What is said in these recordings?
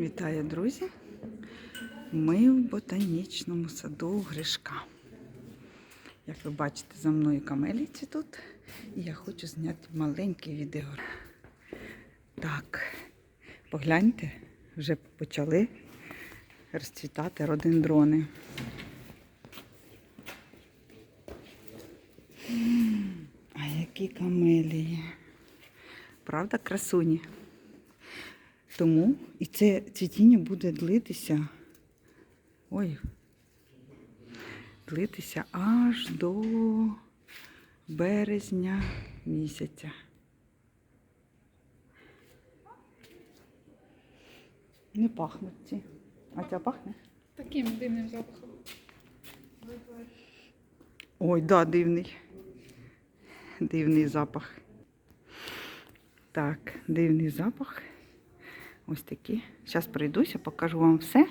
Вітаю, друзі! Ми в ботанічному саду Гришка. Як ви бачите, за мною камеліці тут. І я хочу зняти маленьке відео. Так, погляньте, вже почали розцвітати родендрони. А які камелії. Правда, красуні? Тому і це цвітіння буде длитися. Ой. Длитися аж до березня місяця. Не пахнуть ці. А ця пахне? Таким дивним запахом. Ой, да, дивний. Дивний запах. Так, дивний запах. Ось такі. Зараз пройдуся, покажу вам все,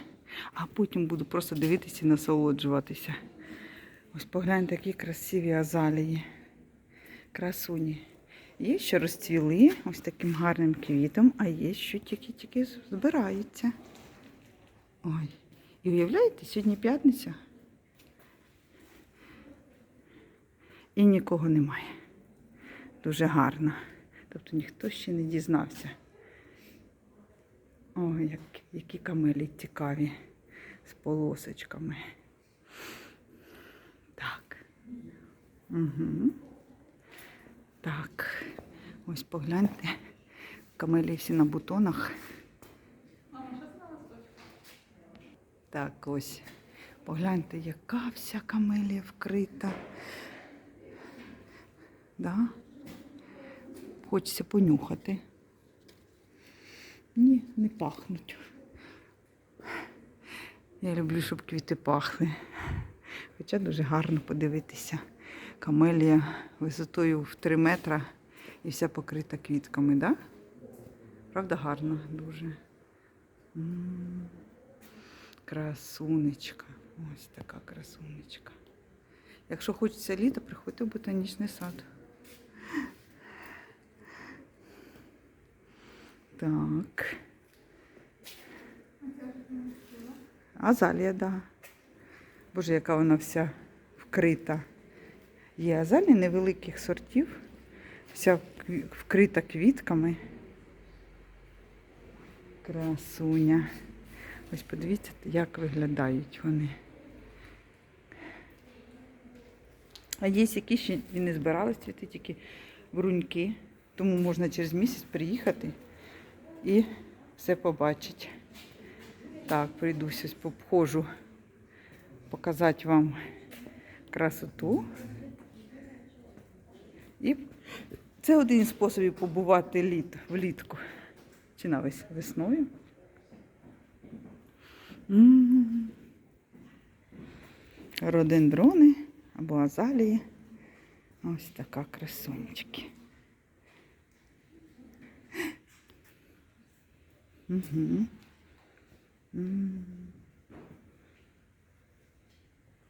а потім буду просто дивитися і насолоджуватися. Ось погляньте, які красиві азалії. Красуні. Є, що розцвіли ось таким гарним квітом, а є, що тільки-тільки збираються. Ой. І уявляєте, сьогодні п'ятниця. І нікого немає. Дуже гарно. Тобто ніхто ще не дізнався. Ой, як, які камелі цікаві з полосочками. Так. Угу. Так. Ось погляньте. Камелі всі на бутонах. Так, ось. Погляньте, яка вся камелія вкрита. Да? Хочеться понюхати. Ні, не пахнуть. Я люблю, щоб квіти пахли. Хоча дуже гарно подивитися. Камелія висотою в 3 метра і вся покрита квітками, да? Правда, гарно дуже. Красунечка. Ось така красунечка. Якщо хочеться літа, приходьте в ботанічний сад. Так. Азалія, да. Боже, яка вона вся вкрита. Є азалія невеликих сортів, вся вкрита квітками. Красуня. Ось подивіться, як виглядають вони. А є які ще не збирали цвіти, тільки бруньки. Тому можна через місяць приїхати і все побачити. Так, прийдусь ось обходжу показати вам красоту. І це один із способів побувати літ, влітку. Чи навіть весною. М. Родендрони або азалії. Ось така красунечки. Угу.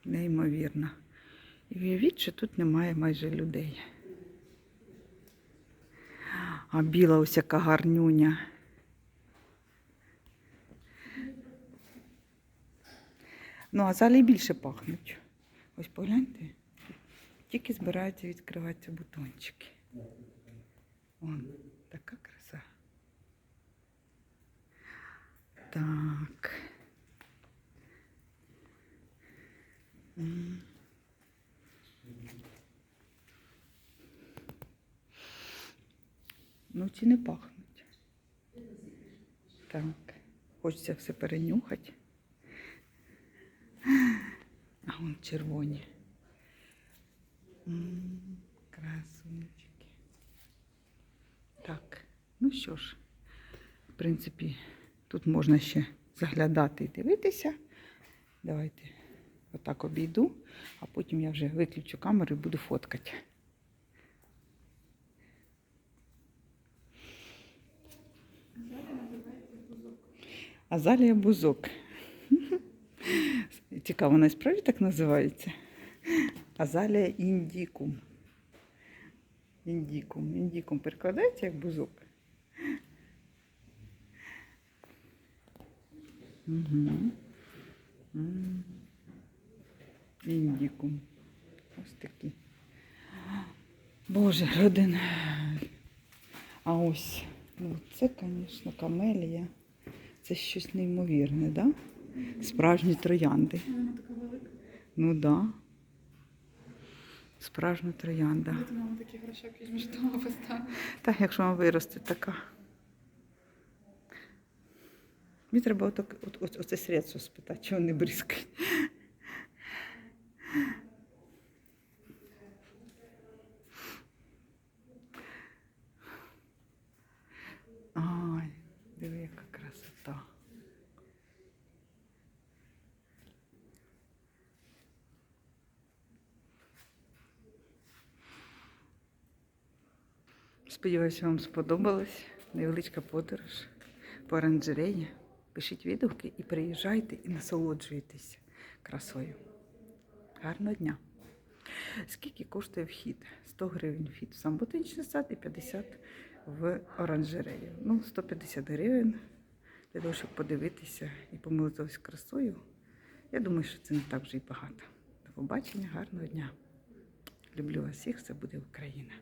Неймовірно. І уявіть, що тут немає майже людей. А біла ось гарнюня. Ну, а залі більше пахнуть. Ось погляньте. Тільки збираються відкриватися бутончики. Вон, така краса. Так. Ну, ці не пахнуть. Так. Хочеться все перенюхати. А вон червоні. М, Красунчики. Так, ну що ж, в принципі, тут можна ще заглядати і дивитися. Давайте отак обійду, а потім я вже виключу камеру і буду фоткати. Азалія бузок. Цікаво, вона і справді так називається. Азалія індікум. Індікум. Індікум перекладається як бузок. Угу. Індікум. Ось такі. Боже, родин. А ось, ну це, звісно, камелія. Це щось неймовірне, да? Справжні троянди. Вона така велика. Ну да. Справжня троянда. Ти мама такі грошок візьмеш поставиш? Так, якщо вам виросте така. Мені треба отак, от, от, оце средство спитати, чого не бризкає. Ай, диви, яка красота. Сподіваюся, вам сподобалась невеличка подорож по оранжереї. Пишіть відгуки і приїжджайте і насолоджуйтесь красою. Гарного дня! Скільки коштує вхід? 100 гривень вхід в сам ботанічний сад і 50 в оранжерею. Ну, 150 гривень для того, щоб подивитися і помилитися красою. Я думаю, що це не так вже й багато. До побачення, гарного дня! Люблю вас всіх, це буде Україна.